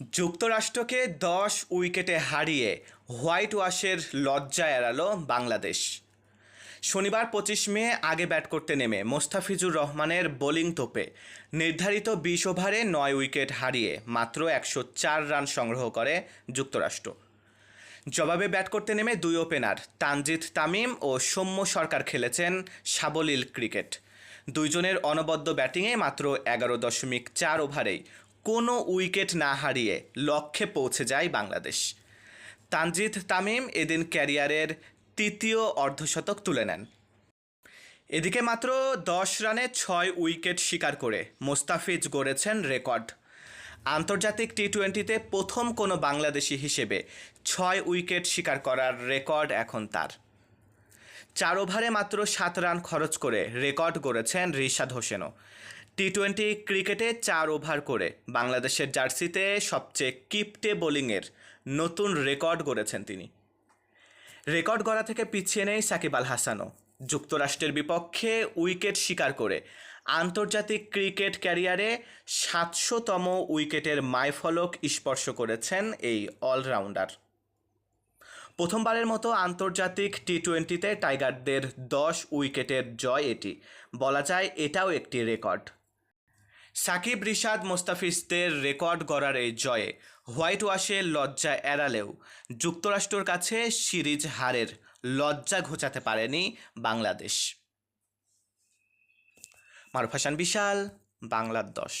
যুক্তরাষ্ট্রকে দশ উইকেটে হারিয়ে হোয়াইট ওয়াশের লজ্জা এড়ালো বাংলাদেশ। শনিবার পঁচিশ মে আগে ব্যাট করতে নেমে মোস্তাফিজুর রহমানের বোলিং তোপে নির্ধারিত বিশ ওভারে নয় উইকেট হারিয়ে মাত্র একশো চার রান সংগ্রহ করে যুক্তরাষ্ট্র। জবাবে ব্যাট করতে নেমে দুই ওপেনার তানজিদ তামিম ও সৌম্য সরকার খেলেছেন সাবলীল ক্রিকেট। দুইজনের অনবদ্য ব্যাটিংয়ে মাত্র এগারো দশমিক চার ওভারেই কোনো উইকেট না হারিয়ে লক্ষ্যে পৌঁছে যায় বাংলাদেশ। তানজিদ তামিম এদিন ক্যারিয়ারের তৃতীয় অর্ধশতক তুলে নেন। এদিকে মাত্র দশ রানে ছয় উইকেট শিকার করে মোস্তাফিজ গড়েছেন রেকর্ড। আন্তর্জাতিক টি টোয়েন্টিতে প্রথম কোনো বাংলাদেশি হিসেবে ছয় উইকেট শিকার করার রেকর্ড এখন তার। চার ওভারে মাত্র সাত রান খরচ করে রেকর্ড গড়েছেন রিশাদ হোসেনও। টি টোয়েন্টি ক্রিকেটে চার ওভার করে বাংলাদেশের জার্সিতে সবচেয়ে কিপটে বোলিংয়ের নতুন রেকর্ড গড়েছেন তিনি। রেকর্ড গড়া থেকে পিছিয়ে নেই সাকিব আল হাসানও। যুক্তরাষ্ট্রের বিপক্ষে উইকেট শিকার করে আন্তর্জাতিক ক্রিকেট ক্যারিয়ারে সাতশোতম উইকেটের মাইফলক স্পর্শ করেছেন এই অলরাউন্ডার। প্রথমবারের মতো আন্তর্জাতিক টি টোয়েন্টিতে টাইগারদের দশ উইকেটের জয় এটি। বলা যায় এটাও একটি রেকর্ড। সাকিব রিশাদ মোস্তাফিজদের রেকর্ড গড়ার এই জয়ে হোয়াইট ওয়াশে লজ্জা এড়ালেও যুক্তরাষ্ট্রের কাছে সিরিজ হারের লজ্জা ঘোচাতে পারেনি বাংলাদেশ। মারুফ হাসান, বিশাল বাংলার দশ।